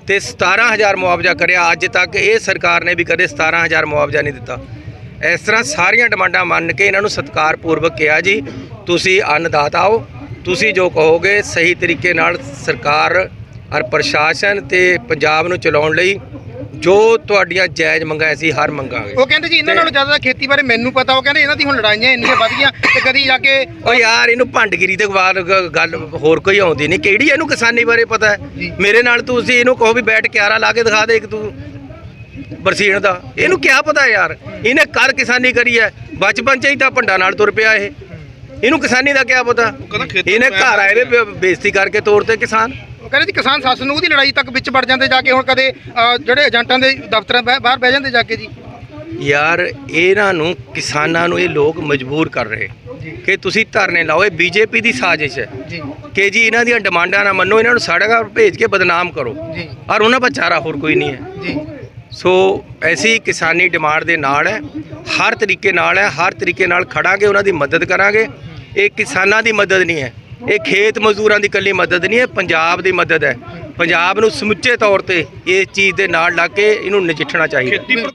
ਤੇ 17000 ਮੁਆਵਜ਼ਾ ਕਰਿਆ। ਅੱਜ ਤੱਕ ਇਹ ਸਰਕਾਰ ਨੇ ਵੀ ਕਦੇ 17000 ਮੁਆਵਜ਼ਾ ਨਹੀਂ ਦਿੱਤਾ। ਇਸ ਤਰ੍ਹਾਂ ਸਾਰੀਆਂ ਡਿਮਾਂਡਾਂ ਮੰਨ ਕੇ ਇਹਨਾਂ ਨੂੰ ਸਤਿਕਾਰਪੂਰਵਕ ਕਿਹਾ ਜੀ, ਤੁਸੀਂ ਅੰਨਦਾਤਾ ਹੋ, ਤੁਸੀਂ ਜੋ ਕਹੋਗੇ ਸਹੀ ਤਰੀਕੇ ਨਾਲ ਸਰਕਾਰ ਔਰ ਪ੍ਰਸ਼ਾਸਨ ਤੇ ਪੰਜਾਬ ਨੂੰ ਚਲਾਉਣ ਲਈ ਜੋ ਤੁਹਾਡੀਆਂ ਜਾਇਜ਼ ਮੰਗਾਂ ਅਸੀਂ ਹਰ ਮੰਗਾਂਗੇ ਉਹ ਕਹਿੰਦੇ ਜੀ ਇਹਨਾਂ ਨਾਲੋਂ ਜ਼ਿਆਦਾ ਖੇਤੀ ਬਾਰੇ ਮੈਨੂੰ ਪਤਾ ਉਹ ਕਹਿੰਦੇ ਇਹਨਾਂ ਦੀ ਹੁਣ ਲੜਾਈਆਂ ਇੰਨੀਆਂ ਵੱਧ ਗਈਆਂ ਤੇ ਕਦੀ ਜਾ ਕੇ ਓ ਯਾਰ ਇਹਨੂੰ ਭੰਡਗਿਰੀ ਤੇ ਬਾਅਦ ਗ- ਗੱਲ ਹੋਰ ਕੋਈ ਆਉਂਦੀ ਨਹੀਂ। ਕਿਹੜੀ ਇਹਨੂੰ ਕਿਸਾਨੀ ਬਾਰੇ ਪਤਾ। ਹੈ? ਮੇਰੇ ਨਾਲ ਤੁਸੀਂ ਇਹਨੂੰ ਕਹੋ ਵੀ ਬੈਠ ਕਿਆਰਾ ਲਾ ਕੇ ਦਿਖਾ ਦੇ ਇੱਕ ਤੂੰ। ਬਰਸੀਨ ਦਾ। ਇਹਨੂੰ ਕਿਆ ਪਤਾ ਯਾਰ? ਇਹਨੇ ਕਰ ਕਿਸਾਨੀ ਕਰੀ ਹੈ। ਬਚਪਨ ਚ ਹੀ ਤਾਂ ਭੰਡਾ ਨਾਲ ਤੁਰ ਪਿਆ ਇਹ। ਇਹਨੂੰ ਕਿਸਾਨੀ ਦਾ ਕਿਆ ਪਤਾ? ਕਹਿੰਦਾ ਖੇਤਾਂ ਇਹਨੇ ਘਰ ਆਏ ਵੇ ਬੇਇੱਜ਼ਤੀ ਕਰਕੇ ਤੋਰ ਤੇ ਕਿਸਾਨ। ਕਹਿੰਦੇ ਜੀ ਕਿਸਾਨ ਸੱਸ ਨੂੰ ਉਹਦੀ ਲੜਾਈ ਤੱਕ ਵਿੱਚ ਵੜ ਜਾਂਦੇ ਜਾ ਕੇ ਹੁਣ ਕਦੇ ਅ, ਜਿਹੜੇ ਏਜੰਟਾਂ ਦੇ ਦਫ਼ਤਰਾਂ ਬਹਿ- ਬਾਹਰ ਬਹਿ ਜਾਂਦੇ ਜਾ ਕੇ ਜੀ। ਯਾਰ ਇਹਨਾਂ ਨੂੰ ਕਿਸਾਨਾਂ ਨੂੰ ਇਹ ਲੋਕ ਮਜਬੂਰ ਕਰ ਰਹੇ। ਕਿ ਤੁਸੀਂ ਧਰਨੇ ਲਾਓ ਇਹ ਬੀਜੇਪੀ ਦੀ ਸਾਜ਼ਿਸ਼ ਹੈ। ਜੀ। ਕਿ ਜੀ ਇਹਨਾਂ ਦੀਆਂ ਡਿਮਾਂਡਾਂ ਨਾ ਮੰਨੋ ਇਹਨਾਂ ਨੂੰ ਸੜਕਾਂ 'ਤੇ ਭੇਜ ਕੇ ਬਦਨਾਮ ਕਰੋ। ਜੀ। ਔਰ ਉਹਨਾਂ ਦਾ ਚਾਰਾ ਹੋਰ ਕੋਈ ਨਹੀਂ ਹੈ। ਜੀ। ਸੋ ਐਸੀ ਕਿਸਾਨੀ ਡਿਮਾਂਡ ਦੇ ਨਾਲ ਹੈ। ਹਰ ਤਰੀਕੇ ਨਾਲ ਹੈ ਹਰ ਤਰੀਕੇ ਨਾਲ ਖੜਾਂਗੇ ਉਹਨਾਂ ਦੀ ਮਦਦ ਕਰਾਂਗੇ। ਇਹ ਕਿਸਾਨਾਂ ਦੀ ਮਦਦ ਨਹੀਂ ਹੈ। ਇਹ ਖੇਤ ਮਜ਼ਦੂਰਾਂ ਦੀ ਇਕੱਲੀ ਮਦਦ ਨਹੀਂ ਹੈ, ਪੰਜਾਬ ਦੀ ਮਦਦ ਹੈ। ਪੰਜਾਬ ਨੂੰ ਸਮੁੱਚੇ ਤੌਰ ਤੇ ਇਸ ਚੀਜ਼ ਦੇ ਨਾਲ ਲੱਗ ਕੇ ਇਹਨੂੰ ਨਜਿੱਠਣਾ ਚਾਹੀਦਾ।